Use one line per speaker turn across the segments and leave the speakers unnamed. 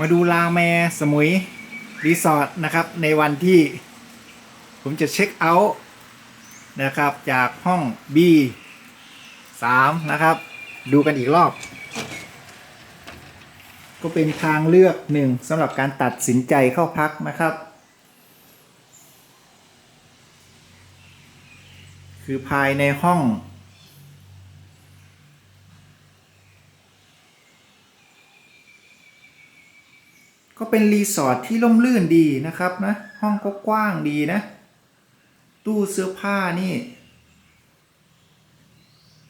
มาดูลาแมสมุยรีสอร์ทนะครับ ในวันที่ผมจะเช็คเอาท์นะครับ จากห้อง B 3นะครับ ดูกันอีกรอบ ก็เป็นทางเลือกหนึ่งสำหรับการตัดสินใจเข้าพักนะครับ คือภายในห้อง ก็เป็นรีสอร์ทที่ร่มรื่นดีนะครับนะ ห้องก็กว้างดีนะ ตู้เสื้อผ้านี่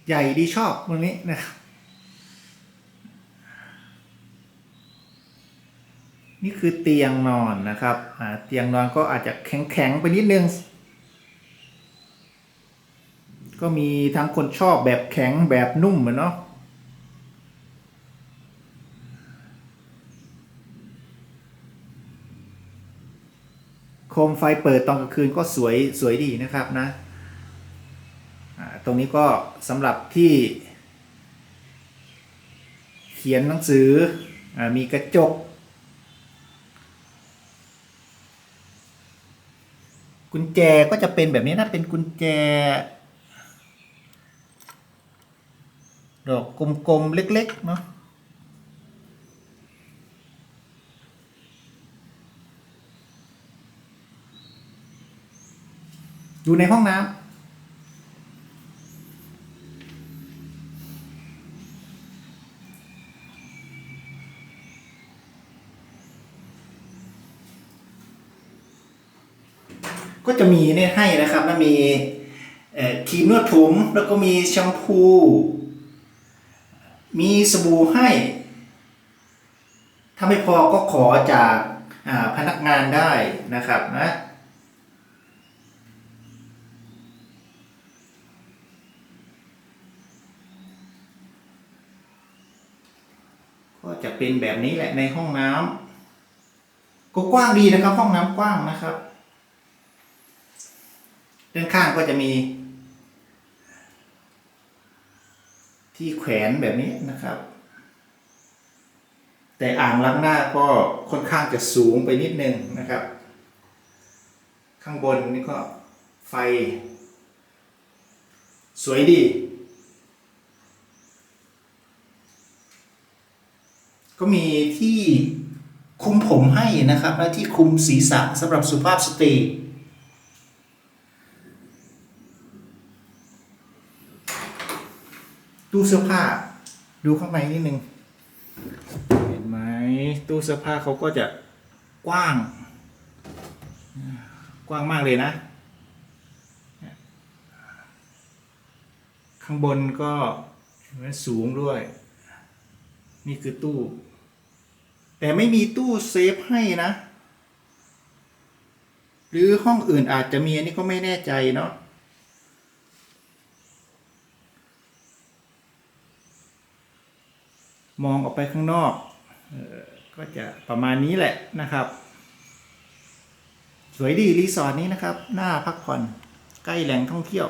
ใหญ่ดีชอบตรงนี้นะครับนี่คือเตียงนอนนะครับเตียงนอนก็อาจจะแข็งๆไปนิดนึง ก็มีทั้งคนชอบแบบแข็งแบบนุ่มอะเนาะ มไฟเปิดตอนกลางคืนก็สวยสวยดีนะครับนะตรงนี้ก็สำหรับที่ เขียนหนังสืออมีกระจก กุญแจก็จะเป็นแบบนี้นะเป็นกุญแจ ดอกกลมๆเล็กๆเนาะ อยู่ในห้องน้ำก็จะมีเนี่ยให้นะครับแล้วมีครีมนวดผมแล้วก็มีแชมพู มีสบู่ให้ ถ้าไม่พอก็ขอจากพนักงานได้นะครับนะ ก็จะเป็นแบบนี้แหละในห้องน้ำก็กว้างดีนะครับ ห้องน้ำกว้างนะครับด้านข้างก็จะมี ที่แขวนแบบนี้นะครับ แต่อ่างล้างหน้าก็ค่อนข้างจะสูงไปนิดนึงนะครับ ข้างบนนี่ก็ไฟ สวยดี ก็มีที่คุมผมให้นะครับ และที่คุมศีรษะสำหรับสุภาพสตรีตู้เสื้อผ้า ดูข้างในนิดนึง เห็นไหมตู้เสื้อผ้าเขาก็จะกว้าง กว้างมากเลยนะ ข้างบนก็สูงด้วย นี่คือตู้ แต่ไม่มีตู้เซฟให้นะ หรือห้องอื่นอาจจะมีอันนี้ก็ไม่แน่ใจเนาะมองออกไปข้างนอกออก็จะประมาณนี้แหละนะครับ สวยดีรีสอร์ทนี้นะครับ น่าพักผ่อน ใกล้แหล่งท่องเที่ยว